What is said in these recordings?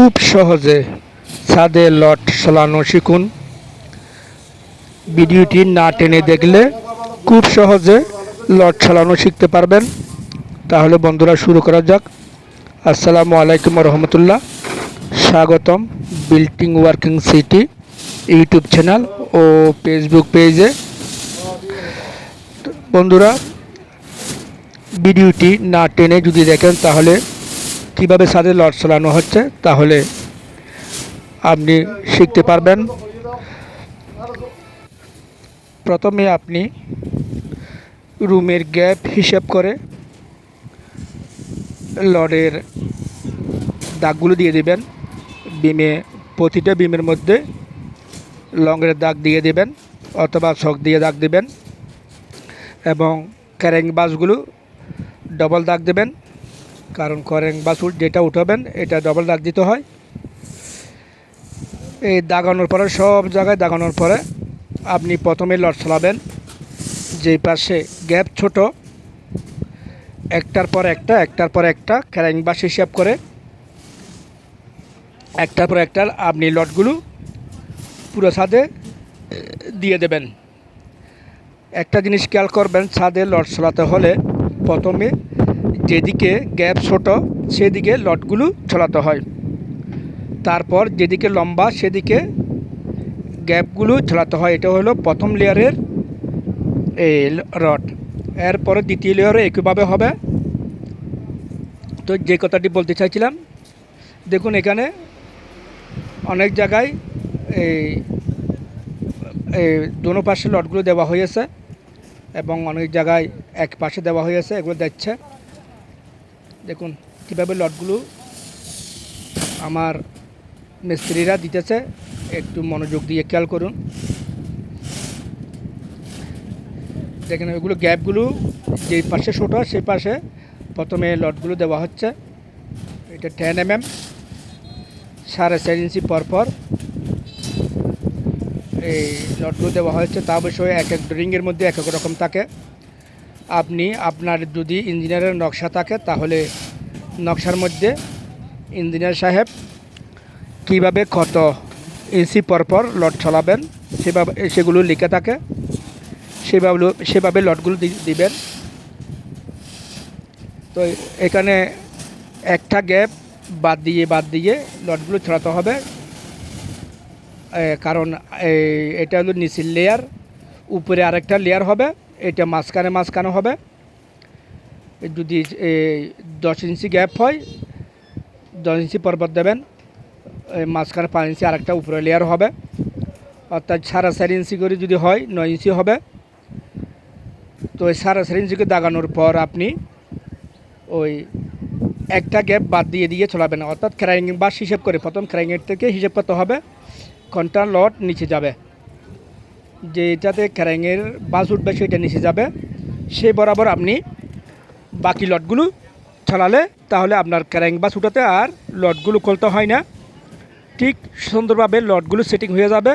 খুব সহজে ছাদে লট চালানো শিখুন। ভিডিওটি না টেনে দেখলে খুব সহজে লট চালানো শিখতে পারবেন। তাহলে বন্ধুরা শুরু করা যাক। আসসালামু আলাইকুম রহমতুল্লাহ। স্বাগতম building working city YouTube channel ও ফেসবুক পেজে। বন্ধুরা, ভিডিওটি না টেনে যদি দেখেন তাহলে কীভাবে ছাদে লট চালানো হচ্ছে, তাহলে আপনি শিখতে পারবেন। প্রথমে আপনি রুমের গ্যাপ হিসাব করে লডের দাগগুলো দিয়ে দেবেন। বিমে, প্রতিটা বিমের মধ্যে লংয়ের দাগ দিয়ে দেবেন অথবা ছক দিয়ে দাগ দেবেন এবং ক্যারেং বাসগুলো ডবল দাগ দেবেন। কারণ বাস উঠ- যেটা উঠাবেন, এটা ডবল দাগ দিতে হয়। এই দাগানোর পরে, সব জায়গায় দাগানোর পরে আপনি প্রথমে লট চালাবেন যেই পাশে গ্যাপ ছোট, একটার পর একটা, একটার পর একটা, ক্যারেং বাস হিসাব করে। একটার পর একটা আপনি লটগুলো পুরো ছাদে দিয়ে দেবেন। একটা জিনিস খেয়াল করবেন, ছাদে লট চালাতে হলে প্রথমে যেদিকে গ্যাপ ছোট, সেদিকে লটগুলো ছড়াতে হয়। তারপর যেদিকে লম্বা, সেদিকে গ্যাপগুলো ছড়াতে হয়। এটা হলো প্রথম লেয়ারের এই রড। এরপরে দ্বিতীয় লেয়ারে একইভাবে হবে। তো যে কথাটি বলতে চাইছিলাম, দেখুন এখানে অনেক জায়গায় এই দোনো পাশে লটগুলো দেওয়া হয়েছে এবং অনেক জায়গায় এক পাশে দেওয়া হয়েছে, এগুলো দেখছে। দেখুন, কীভাবে লটগুলো আমার মিস্ত্রিরা দিতেছে, একটু মনোযোগ দিয়ে খেয়াল করুন। দেখেন, ওইগুলো গ্যাপগুলো যেই পাশে ছোটো, সেই পাশে প্রথমে লটগুলো দেওয়া হচ্ছে। এটা টেন এম এম সাড়ে চার ইঞ্চি পরপর এই লটগুলো দেওয়া হয়েছে। তা অবশ্যই এক এক ড্রিঙ্গের মধ্যে এক এক রকম থাকে। আপনি আপনার যদি ইঞ্জিনিয়ারের নকশা থাকে, তাহলে নকশার মধ্যে ইঞ্জিনিয়ার সাহেব কীভাবে কত ইঞ্চি পরপর লট চালাবেন সেভাবে সেগুলো লিখে থাকে, সেভাবে সেভাবে লটগুলো দিবেন। তো এখানে একটা গ্যাপ বাদ দিয়ে বাদ দিয়ে লটগুলো ছড়াতে হবে। কারণ এটা হলো নিচের লেয়ার উপরে আরেকটা লেয়ার হবে। এটা মাঝখানে মাঝখানে হবে। যদি দশ ইঞ্চি গ্যাপ হয়, দশ ইঞ্চি পর্বত দেবেন মাঝখানে পাঁচ ইঞ্চি আরেকটা উপরে লেয়ার হবে। অর্থাৎ সাড়ে চার ইঞ্চি করে যদি হয়, নয় ইঞ্চি হবে। তো ওই সাড়ে চার ইঞ্চিকে দাগানোর পর আপনি ওই একটা গ্যাপ বাদ দিয়ে দিয়ে চলাবেন। অর্থাৎ ক্রাইং বাস হিসেব করে, প্রথম ক্রাইংয়ের থেকে হিসেব করতে হবে। কোনটা লট নিচে যাবে। যেটাতে ক্যারেঙের বাস উঠবে, সেটা নিচে যাবে। সে বরাবর আপনি বাকি লটগুলো চালালে তাহলে আপনার ক্যারেং বাস উঠাতে আর লটগুলো খুলতে হয় না। ঠিক সুন্দরভাবে লটগুলো সেটিং হয়ে যাবে,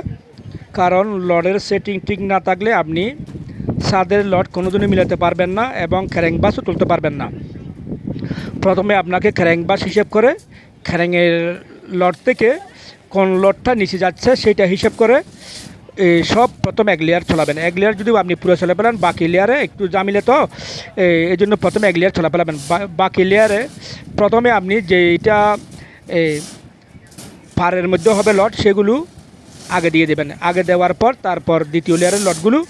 কারণ লটের সেটিং ঠিক না থাকলে আপনি ছাদের লট কোনোদিনই মিলাতে পারবেন না এবং ক্যারেং বাসও তুলতে পারবেন না। প্রথমে আপনাকে ক্যারেং বাস হিসেব করে ক্যারেঙের লট থেকে কোন লটটা নিচে যাচ্ছে সেটা হিসেব করে সব প্রথম এক লেয়ার চলাবেন এক লেয়ার যদি আপনি পুরো চলে পেলেন বাকি লেয়ারে একটু জামিলে তো এই- জন্য প্রথমে এক লেয়ার চলা পেলাবেন বাকি লেয়ারে প্রথমে আপনি যেইটা পাড়ের মধ্যে হবে লট সেগুলো আগে দিয়ে দেবেন। আগে দেওয়ার পর তারপর দ্বিতীয় লেয়ারের লটগুলো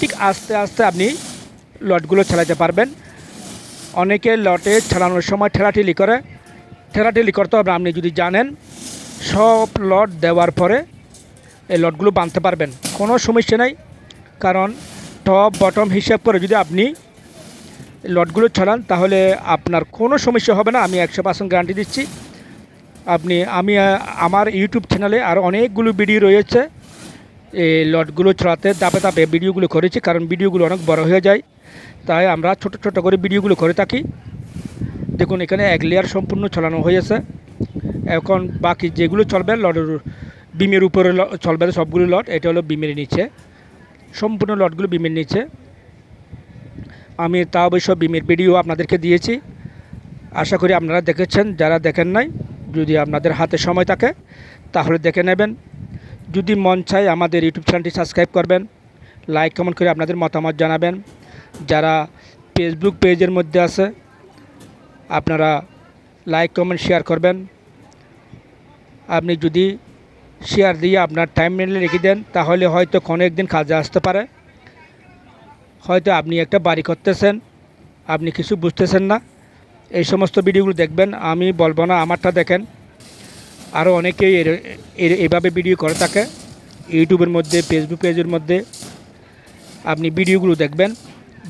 ঠিক আস্তে আস্তে আপনি লটগুলো চালাতে পারবেন। অনেকে লটে চালানোর সময় ঠেলাঠেলি করে। ঠেলাঠেলি করতে হবে, আপনি যদি জানেন, সব লট দেওয়ার পরে এই লটগুলো বাঁধতে পারবেন। কোনো সমস্যা নাই, কারণ টপ বটম হিসাব করে যদি আপনি লটগুলো চালান, তাহলে আপনার কোনো সমস্যা হবে না। আমি একশো পার্সেন্ট গ্যারান্টি দিচ্ছি। আপনি, আমি আমার ইউটিউব চ্যানেলে আর অনেকগুলো ভিডিও রয়েছে। এই লটগুলো ছড়াতে দাপে দাপে ভিডিওগুলো করেছি, কারণ ভিডিওগুলো অনেক বড় হয়ে যায়। তাই আমরা ছোট ছোট করে ভিডিওগুলো করে থাকি। দেখুন, এখানে এক লেয়ার সম্পূর্ণ ছড়ানো হয়েছে এখন বাকি যেগুলো চলবে লটের বিমের উপরে চলবে সবগুলো লট, এটা হলো বিমের নিচে। সম্পূর্ণ লটগুলো বিমের নিচে। আমি তা অবশ্য বিমের ভিডিও আপনাদেরকে দিয়েছি। আশা করি আপনারা দেখেছেন, যারা দেখেন নাই, যদি আপনাদের হাতে সময় থাকে, তাহলে দেখে নেবেন। যদি মন চায় আমাদের ইউটিউব চ্যানেলটি সাবস্ক্রাইব করবেন, লাইক, কমেন্ট করে আপনাদের মতামত জানাবেন। যারা ফেসবুক পেজের মধ্যে আছে, আপনারা লাইক, কমেন্ট, শেয়ার করবেন। আপনি যদি শেয়ার দিয়ে আপনার টাইম মেনে রেখে দেন, তাহলে হয়তো কোনো একদিন কাজে আসতে পারে। হয়তো আপনি একটা বাড়ি করতেছেন, আপনি কিছু বুঝতেছেন না। এই সমস্ত ভিডিওগুলো দেখবেন, আমি বলব না আমারটা দেখেন। আরও অনেকেই এর এভাবে ভিডিও করে থাকে, ইউটিউবের মধ্যে ফেসবুক পেজের মধ্যে। আপনি ভিডিওগুলো দেখবেন,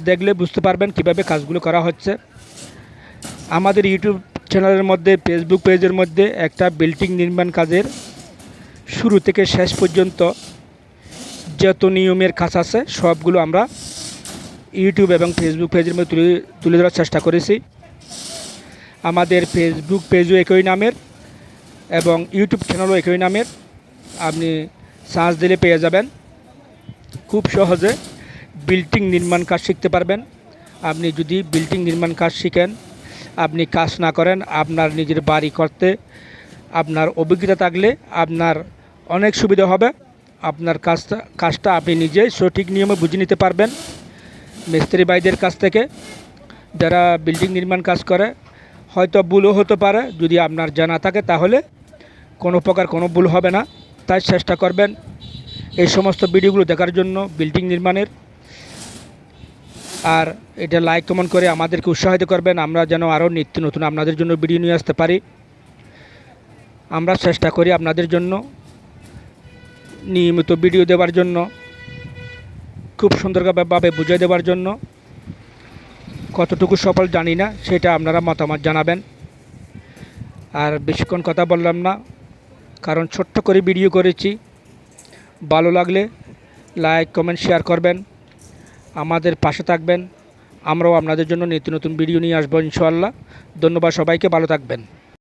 দেখলে বুঝতে পারবেন কীভাবে কাজগুলো করা হচ্ছে। আমাদের ইউটিউব চ্যানেলের মধ্যে ফেসবুক পেজের মধ্যে একটা বিল্ডিং নির্মাণ কাজের শুরু থেকে শেষ পর্যন্ত যত নিয়মের কাজ আছে, সবগুলো আমরা ইউটিউব এবং ফেসবুক পেজের মধ্যে তুলে তুলে ধরার চেষ্টা করেছি। আমাদের ফেসবুক পেজও একই নামের এবং ইউটিউব চ্যানেলও একই নামের। আপনি সার্চ দিলে পেয়ে যাবেন। খুব সহজে বিল্ডিং নির্মাণ কাজ শিখতে পারবেন। আপনি যদি বিল্ডিং নির্মাণ কাজ শিখেন, আপনি কাজ না করেন, আপনার নিজের বাড়ি করতে, আপনার অভিজ্ঞতা থাকলে আপনার অনেক সুবিধা হবে। আপনার কাজটা কাজটা আপনি নিজেই সঠিক নিয়মে বুঝে নিতে পারবেন। মিস্ত্রি ভাইদের কাছ থেকে যারা বিল্ডিং নির্মাণ কাজ করে, হয়তো ভুলও হতে পারে। যদি আপনার জানা থাকে তাহলে কোনো প্রকার কোনো ভুল হবে না। তাই চেষ্টা করবেন এই সমস্ত ভিডিওগুলো দেখার জন্য বিল্ডিং নির্মাণের। আর এটা লাইক, কমেন্ট করে আমাদেরকে উৎসাহিত করবেন। আমরা যেন আরও নিত্য নতুন আপনাদের জন্য ভিডিও নিয়ে আসতে পারি। আমরা চেষ্টা করি আপনাদের জন্য। নিয়মিত ভিডিও দেওয়ার জন্য, খুব সুন্দরভাবে বুঝিয়ে দেওয়ার জন্য, কতটুকু সফল জানি না, সেটা আপনারা মতামত জানাবেন। আর বেশিক্ষণ কথা বললাম না, কারণ ছোট্ট করে ভিডিও করেছি। ভালো লাগলে লাইক, কমেন্ট, শেয়ার করবেন। আমাদের পাশে থাকবেন। আমরাও আপনাদের জন্য নিত্য নতুন ভিডিও নিয়ে আসব ইনশাআল্লাহ। ধন্যবাদ সবাইকে, ভালো থাকবেন।